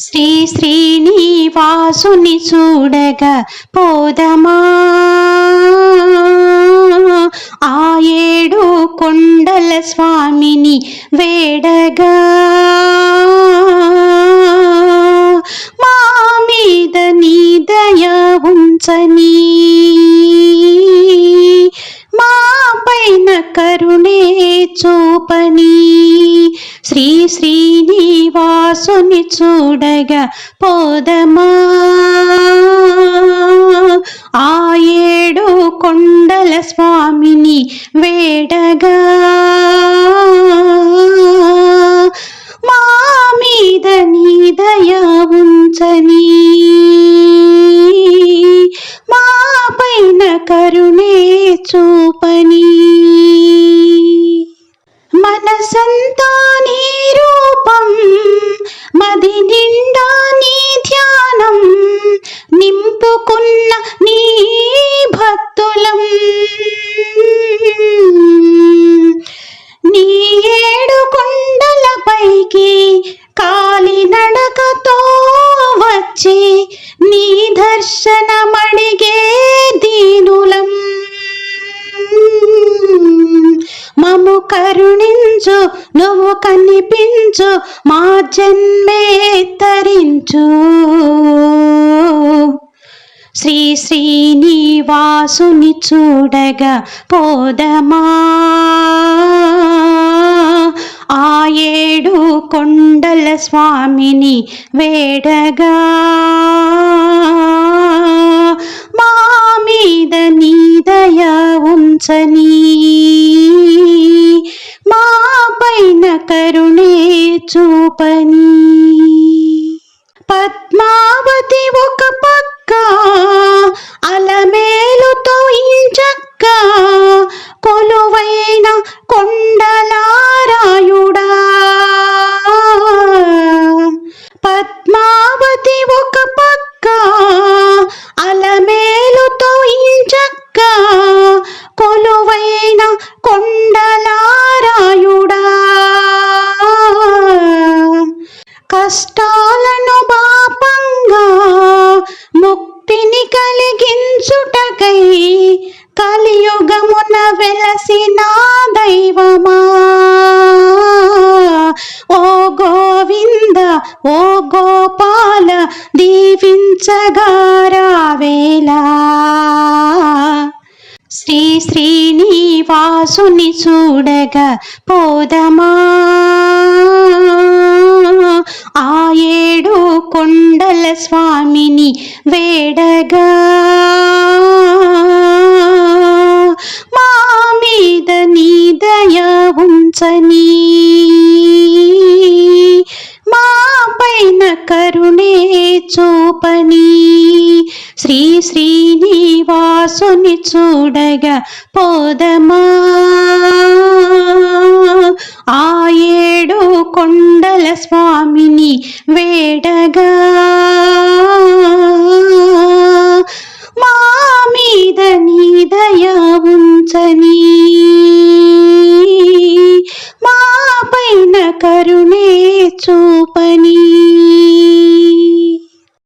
శ్రీ శ్రీనివాసుని చూడగా పోదమా? ఆ ఏడు కొండల స్వామిని వేడగా. మా మీద నీ దయ ఉంచని శ్రీనివాసుని చూడగా పోదమా? ఆ ఏడు కొండల స్వామిని వేడగా నీ భక్తులం. నీ ఏడు కొండలపైకి కాలినడకతో వచ్చి నీ దర్శనమడిగే దీనులం. మము కరుణించు నువ్వు కనిపించు మా జన్మే తరించు. శ్రీ శ్రీనివాసుని చూడగా పోదమా? ఆ ఏడు కొండల స్వామిని వేడగా? మా మీద నీ దయ ఉంచని? మా పైన కరుణే చూపని? కష్టాలను పాపంగా ముక్తిని కలిగించుటకై కలియుగమున వెలసిన దైవమా. ఓ గోవింద ఓ గోపాల దీవించగారావేలా శ్రీ శ్రీనివాసుని చూడగా పోదమా. శ్రీనివాసుని చూడగా పోదమా? ఆ ఏడు కొండల స్వామిని వేడగా